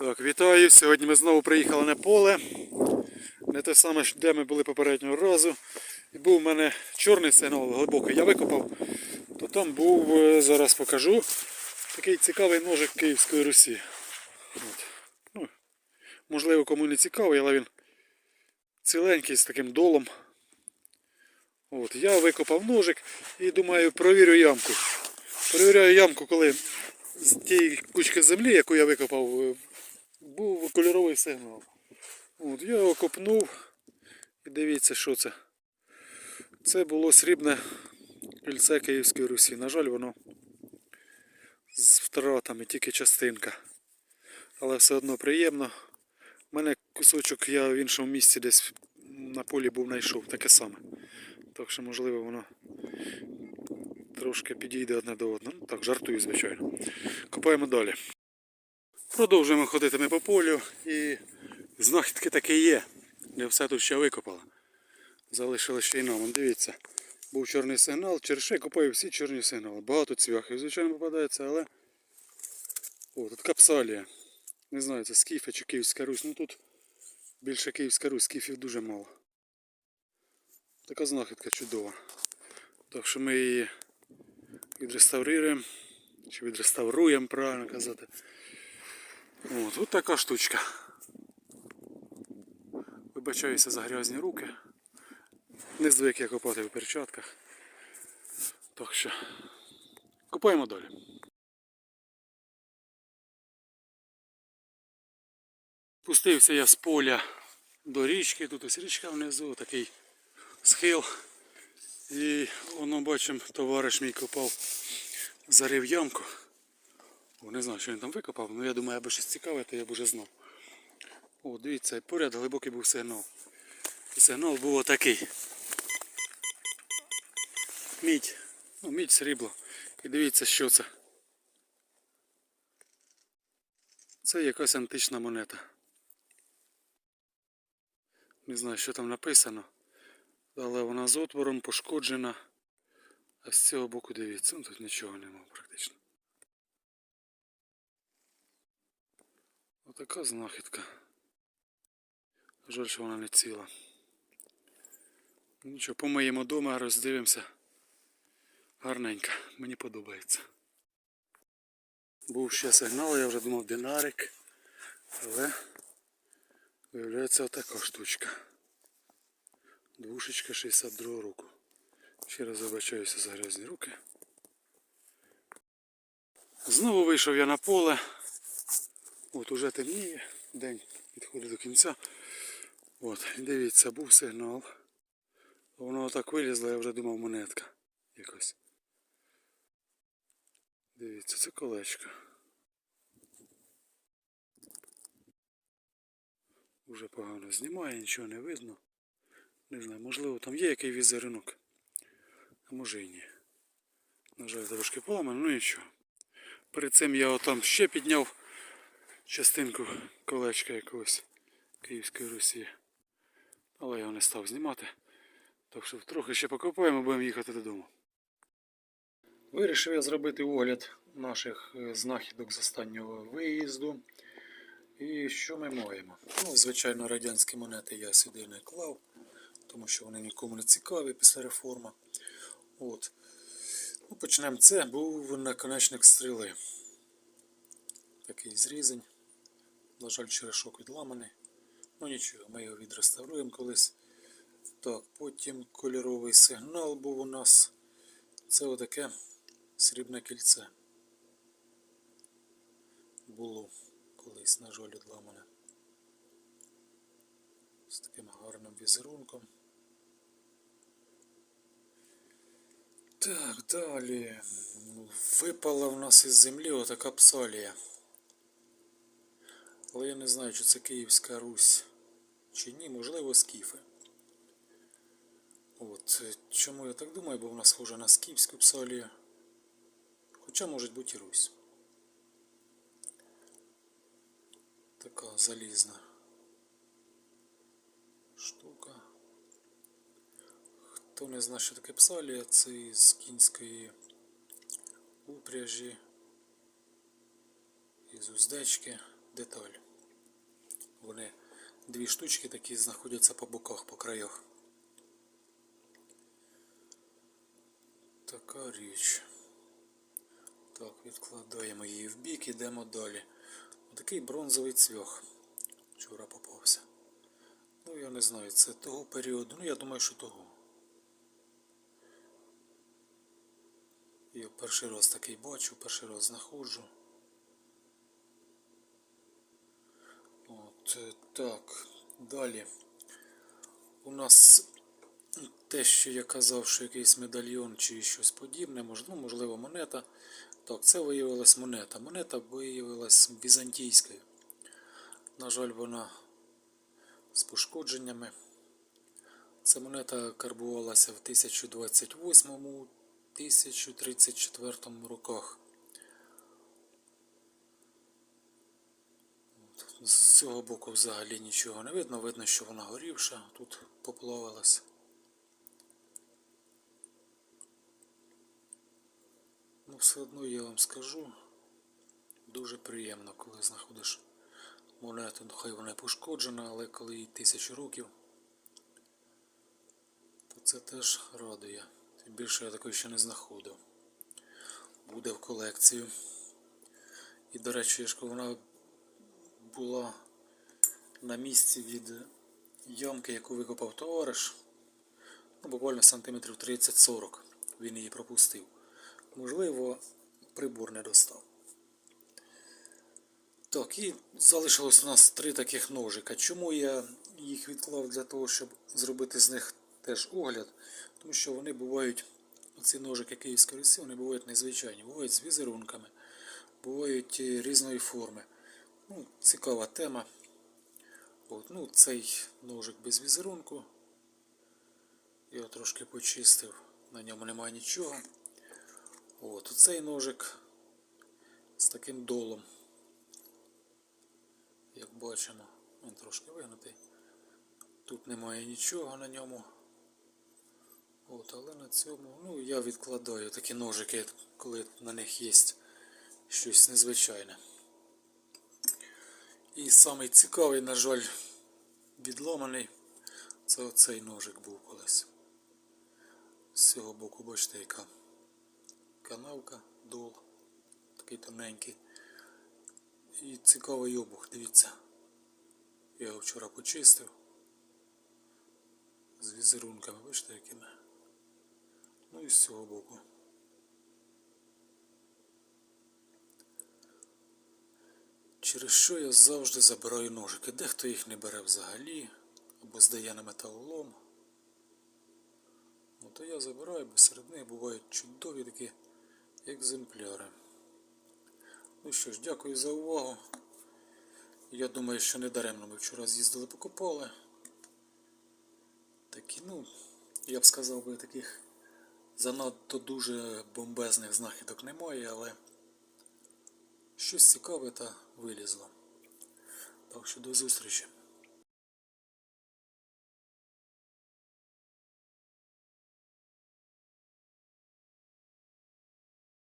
Так, вітаю. Сьогодні ми знову приїхали на поле. Не те саме, де ми були попереднього разу. І був у мене чорний сигнал глибокий. Я викопав. То там був, е, зараз покажу, такий цікавий ножик Київської Русі. От. Ну, можливо, кому не цікавий, але він ціленький з таким долом. От, я викопав ножик і думаю, провірю ямку. Перевіряю ямку, коли з тієї кучки землі, яку я викопав, е, був кольоровий сигнал. От, я його копнув і дивіться, що це. Це було срібне кільце Київської Русі. На жаль, воно з втратами, тільки частинка. Але все одно приємно. У мене кусочок я в іншому місці десь на полі був знайшов, таке саме. Так що, можливо, воно трошки підійде одне до одного. Ну, так, жартую, звичайно. Копаємо далі. Продовжуємо ходити ми по полю і знахідки такі є. Не все тут ще викопало. Залишили ще й нам. Дивіться. Був чорний сигнал, черше копаю всі чорні сигнали. Багато цвяхів, звичайно, попадається, але. О, тут капсалія. Не знаю, це скіфи чи Київська Русь. Ну тут більше Київська Русь, скіфів дуже мало. Така знахідка чудова. Так що ми її відреставруємо. Чи відреставруємо, правильно казати. От, от така штучка. Вибачаюся за грязні руки. Не звик я копати в перчатках. Так що копаємо далі. Пустився я з поля до річки, тут ось річка внизу, такий схил. І воно бачимо, товариш мій копав, зарив ямку. О, не знаю, що він там викопав, але я думаю, аби щось цікаве, то я б уже знав. О, дивіться, поряд глибокий був сигнал. І сигнал був отакий. Мідь. Ну, мідь срібло. І дивіться, що це. Це якась антична монета. Не знаю, що там написано. Але вона з отвором пошкоджена. А з цього боку дивіться, ну тут нічого нема практично. Отака знахідка. Жаль, що вона не ціла. Ну Нічого, помиємо дома, роздивимося. Гарненька, мені подобається. Був ще сигнал, я вже думав динарик. Але виявляється отака штучка. Двушечка 62 року. Ще раз вибачаюся за грязні руки. Знову вийшов я на поле. От уже темніє, день підходить до кінця. От, дивіться, був сигнал. Воно отак вилізло, я вже думав монетка якось. Дивіться, це колечко. Уже погано знімає, нічого не видно. Не знаю, можливо там є який візерунок. А може і ні. На жаль, трошки поламано, ну нічого. Перед цим я отам ще підняв частинку колечка якогось Київської Русі. Але я його не став знімати. Так що трохи ще покопаємо, будемо їхати додому. Вирішив я зробити огляд наших е, знахідок з останнього виїзду. І що ми маємо? Ну, звичайно, радянські монети я сюди не клав, тому що вони нікому не цікаві після реформи. От. Ну, почнемо це. Був наконечник стріли. Такий зрізень. На жаль, черешок відламаний. Ну нічого, ми його відреставруємо колись. Так, потім кольоровий сигнал був у нас. Це отаке срібне кільце. Було колись, на жаль, відламане. З таким гарним візерунком. Так, далі. Випала в нас із землі отака псалія. Але я не знаю, чи це Київська Русь чи ні, можливо, скіфи. От, е, чому я так думаю, бо вона схожа на скіфську псалію. Хоча може бути і Русь. Така залізна штука. Хто не знає, що таке псалія, це із кінської упряжі, із уздечки деталь. Вони дві штучки такі знаходяться по боках, по краях. Така річ. Так, відкладаємо її в бік, ідемо далі. Такий бронзовий цвях. Вчора попався. Ну, я не знаю, це того періоду. Ну, я думаю, що того. Я перший раз такий бачу, перший раз знаходжу. Е, так, далі. У нас те, що я казав, що якийсь медальйон чи щось подібне, мож- ну, можливо, монета. Так, це виявилась монета. Монета виявилась візантійською. На жаль, вона з пошкодженнями. Ця монета карбувалася в 1028-1034 роках. З цього боку взагалі нічого не видно. Видно, що вона горівша, тут поплавилась. Ну, все одно я вам скажу, дуже приємно, коли знаходиш монету, ну хай вона пошкоджена, але коли їй тисячу років, то це теж радує. Тим більше я такої ще не знаходив. Буде в колекцію. І, до речі, я ж кажу, вона була на місці від ямки, яку викопав товариш. Ну, буквально сантиметрів 30-40 він її пропустив. Можливо, прибор не достав. Так, і залишилось у нас три таких ножика. Чому я їх відклав для того, щоб зробити з них теж огляд? Тому що вони бувають, ці ножики київської Русі, вони бувають незвичайні, бувають з візерунками, бувають е, різної форми. Ну, цікава тема. От, ну, цей ножик без візерунку. Я трошки почистив, на ньому немає нічого. От, цей ножик з таким долом. Як бачимо, він трошки вигнутий. Тут немає нічого на ньому. От, але на цьому, ну, я відкладаю такі ножики, коли на них є щось незвичайне. І самий цікавий, на жаль, відломаний, це оцей ножик був колись. З цього боку, бачите, яка канавка, дол, такий тоненький. І цікавий обух, дивіться. Я його вчора почистив. З візерунками, бачите, якими. Ну і з цього боку. Через що я завжди забираю ножики. Дехто їх не бере взагалі, або здає на металолом. Ну то я забираю, бо серед них бувають чудові такі екземпляри. Ну що ж, дякую за увагу. Я думаю, що не даремно ми вчора з'їздили покупали. Такі, ну, я б сказав би, таких занадто дуже бомбезних знахідок немає, але щось цікаве та вилізло. Так що до зустрічі.